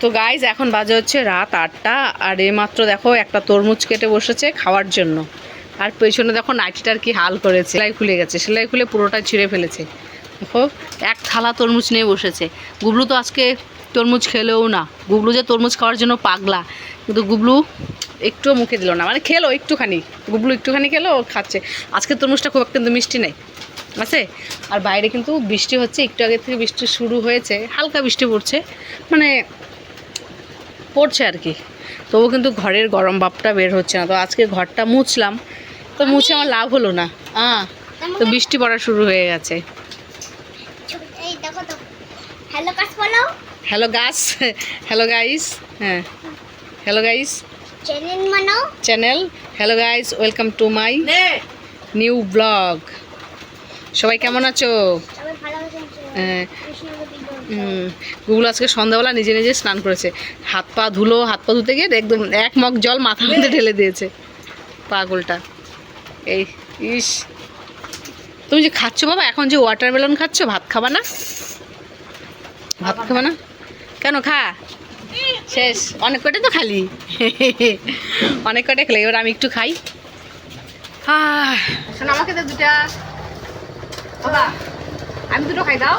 তো গাইজ এখন বাজে হচ্ছে রাত আটটা, আর এইমাত্র দেখো একটা তরমুজ কেটে বসেছে খাওয়ার জন্য। আর পেছনে দেখো নাইটিটার কি হাল করেছে। সেলাই খুলে গেছে, সেলাই খুলে পুরোটা ছিঁড়ে ফেলেছে। দেখো, এক থালা তরমুজ নিয়ে বসেছে। গুবলু তো আজকে তরমুজ খেলেও না। গুবলু যে তরমুজ খাওয়ার জন্য পাগলা, কিন্তু গুবলু একটুও মুখে দিল না। মানে খেলো একটুখানি, গুবলু একটুখানি খেলো খাচ্ছে। আজকে তরমুজটা খুব কিন্তু মিষ্টি নেই, আছে? আর বাইরে কিন্তু বৃষ্টি হচ্ছে, একটু আগে থেকে বৃষ্টি শুরু হয়েছে, হালকা বৃষ্টি পড়ছে। মানে পড়ছে আর কি। তবু কিন্তু ঘরের গরম ভাবটা বের হচ্ছে না। তো আজকে ঘরটা মুছলাম। তো মুছে আমার লাভ হলো না। আহ তো বৃষ্টি পড়া শুরু হয়ে গেছে। এই দেখো তো। হ্যালো গাছ হ্যালো গাইস হ্যাঁ। Hello guys channel hello guys welcome to my new blog সবাই কেমন আছো? হ্যাঁ। গুগল আজকে সন্ধ্যাবেলা নিজে নিজে স্নান করেছে। হাত পা ধুলো, হাত পা ধুতে গিয়ে একদম এক মগ জল মাথার মধ্যে ঢেলে দিয়েছে পাগলটা। এই, ইস। তুমি যে খাচ্ছ বাবা, এখন যে ওয়াটারমেলন খাচ্ছ, ভাত খাবা না? ভাত খাবা না? কেন খা? শেষ। অনেক কটাই তো খালি? অনেক কটাই খেলে, এবার আমি একটু খাই। আমাকে তো দুটা। বাবা, আমি দুটো খাই, দাও।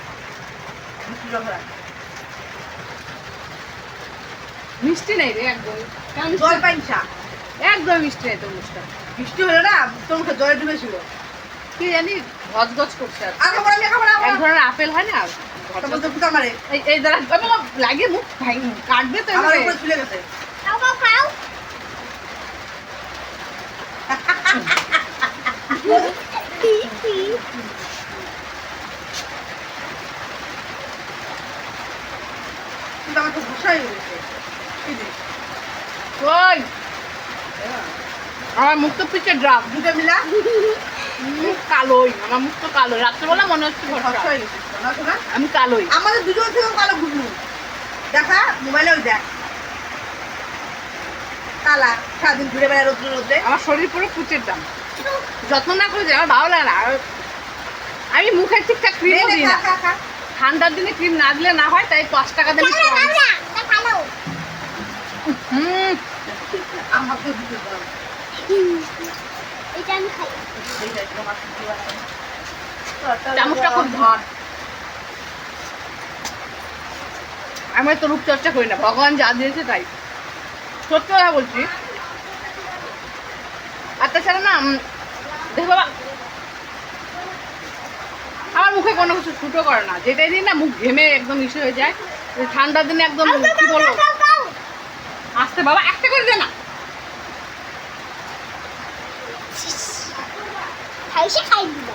মিষ্টি নেই রে একদম। কেন মিষ্টি? একদম মিষ্টি নেই তরমুজটা বৃষ্টি হলো না তোর মুখে জলে ডুবেছিল কি জানি গজগজ করছে আর। এক ধরনের আপেল হয় না? এই লাগে মুখ কাটবে তো গেছে। খাও খাও খাও কিন্তু আমার তো ভুষা হয়ে গেছে এই যে, ওই আমার মুখ তো পিছিয়ে ড্রাফ দুটো মিলা মুখ কালোই আমার মুখ তো কালো রাত্রেবেলা মনে হচ্ছে ভরসা ভরসা গেছে না? শোনা আমি কালোই। আমাদের দুজন থেকে কালো ঘুরলু দেখা মোবাইলে ওই দেখ। কালা সারাদিন ঘুরে বেড়ায় রোদ্রে রোদ্রে। আমার শরীর পুরো কুচের দাম। যত্ন না করে যে আমার ভালো লাগে না আমি মুখে ঠিকঠাক ক্রিমও দিই না। ঠান্ডার দিনে ক্রিম না দিলে না হয় তাই পাঁচ টাকা দিলে হুম। আমাকে। এটা আমি খাই। চামচটা খুব ধর। আমি তো রূপচর্চা করি না ভগবান যা দিয়েছে তাই। সত্যি কথা বলছি। আর তাছাড়া না দেখো বাবা আমার মুখে কোনো কিছু ছুটো করে না। যেটাই দিন না মুখ ঘেমে একদম ইসে হয়ে যায়। ঠান্ডার দিনে একদম কি বলব? আসতে বাবা একটা করে দে না। খাইছে খাই দিব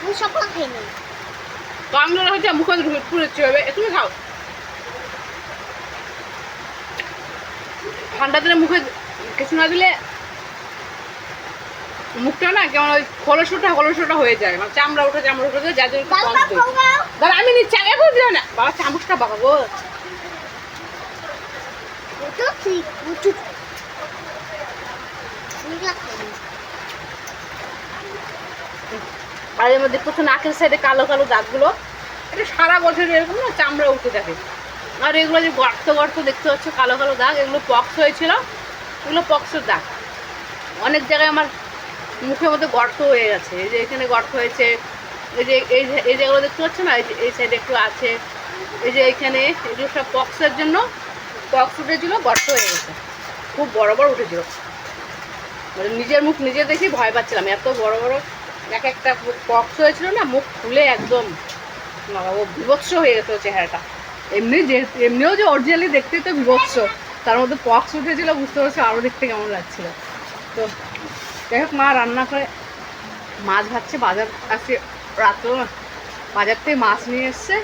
আমি সব খাই নেই তো আমি ধরো হচ্ছে মুখে পুড়েছি হবে তুমি খাও। ঠান্ডা দিনে মুখে কিছু না দিলে মুখটা না কেমন ওই খোলসোটা খোলসোটা হয়ে যায়। মানে চামড়া উঠে চামড়া উঠে যার জন্য দাঁড়া আমি নিচ্ছি আগে বুঝলি না। বাবা চামচটা বাবা গো। ঠিক উঁচু নিগলা খাই নেই আর এর মধ্যে প্রথম নাকের সাইডে কালো কালো দাগগুলো, এটা সারা বছর এরকম না, চামড়া উঠে থাকে আর এগুলো যে গর্ত গর্ত দেখতে পাচ্ছ, কালো কালো দাগ, এগুলো পক্স হয়েছিল, এগুলো পক্সের দাগ। অনেক জায়গায় আমার মুখের মধ্যে গর্ত হয়ে গেছে। এই যে এখানে গর্ত হয়েছে, এই যে, এই এই যেগুলো দেখতে পাচ্ছ না, এই এই সাইডে একটু আছে, এই যে এখানে, এগুলো সব পক্সের জন্য, পক্স উঠেছিল, গর্ত হয়ে গেছে। খুব বড় বড় উঠেছিল। মানে নিজের মুখ নিজে দেখে ভয় পাচ্ছিলাম। এত বড় বড় এক একটা পক্স হয়েছিল না, মুখ খুলে একদম ও বিভৎস হয়ে ওর চেহারাটা। এমনি যে, এমনিও যে অরিজিনালি দেখতে তো বিভৎস। তার মধ্যে পক্স উঠেছিল, বুঝতে পারছ আরও দেখতে কেমন লাগছিল। তো যাই হোক, মা রান্না করে মাছ ভাজছে, বাজার আজকে রাত্রে বাজার থেকে মাছ নিয়ে এসছে।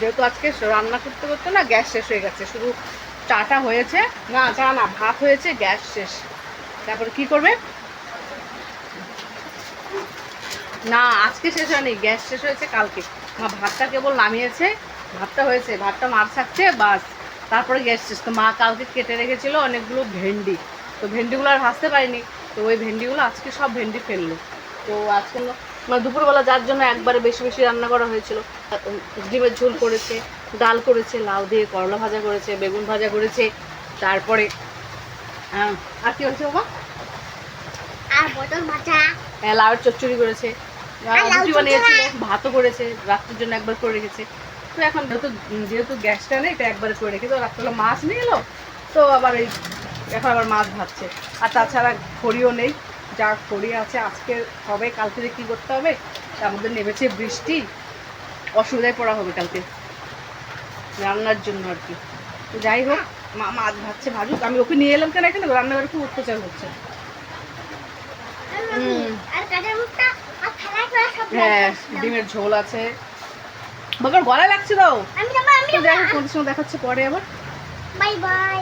যেহেতু আজকে রান্না করতে করতে না, গ্যাস শেষ হয়ে গেছে। শুধু চাটা হয়েছে। না, চা না, ভাত হয়েছে, গ্যাস শেষ। তারপরে কি করবে? না, আজকে শেষ হয়নি, গ্যাস শেষ হয়েছে কালকে। মা, ভাতটা কেবল নামিয়েছে, ভাতটা হয়েছে, ভাতটা মার থাকছে বাস। তারপরে গ্যাস শেষ। তো মা কালকে কেটে রেখেছিল অনেকগুলো ভেন্ডি। তো ভেন্ডিগুলো আর ভাজতে পারিনি। তো ওই ভেন্ডিগুলো আজকে সব ভেন্ডি ফেলল। তো আজকে মানে দুপুরবেলা যার জন্য একবারে বেশি বেশি রান্না করা হয়েছিল ডিমের ঝোল করেছে, ডাল করেছে, লাউ দিয়ে করলা ভাজা করেছে, বেগুন ভাজা করেছে, তারপরে আর কি হয়েছে বাবা আর বটল ভাজা হ্যাঁ লাউয়ের চচ্চড়ি করেছে। রুটি? বানিয়েছিল ভাতও করেছে রাত্রির জন্য একবার করে রেখেছে। তো এখন যেহেতু যেহেতু গ্যাসটা নেই এটা একবারে করে রেখেছে। তো রাত্রিবেলা মাছ নিয়ে এলো তো আবার এই এখন আবার মাছ ভাজছে। আর তাছাড়া খড়িও নেই যা খড়ি আছে আজকে হবে কালকে কী করতে হবে তার মধ্যে নেমেছে বৃষ্টি। অসুবিধায় পড়া হবে কালকে রান্নার জন্য আর কি। তো যাই হোক মা মাছ ভাজছে ভাজুক। আমি ওকে নিয়ে এলাম কেন এখানে? রান্নাঘরে খুব অত্যাচার হচ্ছে। সব হ্যাঁ ডিমের ঝোল আছে। বাবার গলা লাগছে তো? দেখো কোন সঙ্গে দেখাচ্ছে পরে আবার। Bye bye.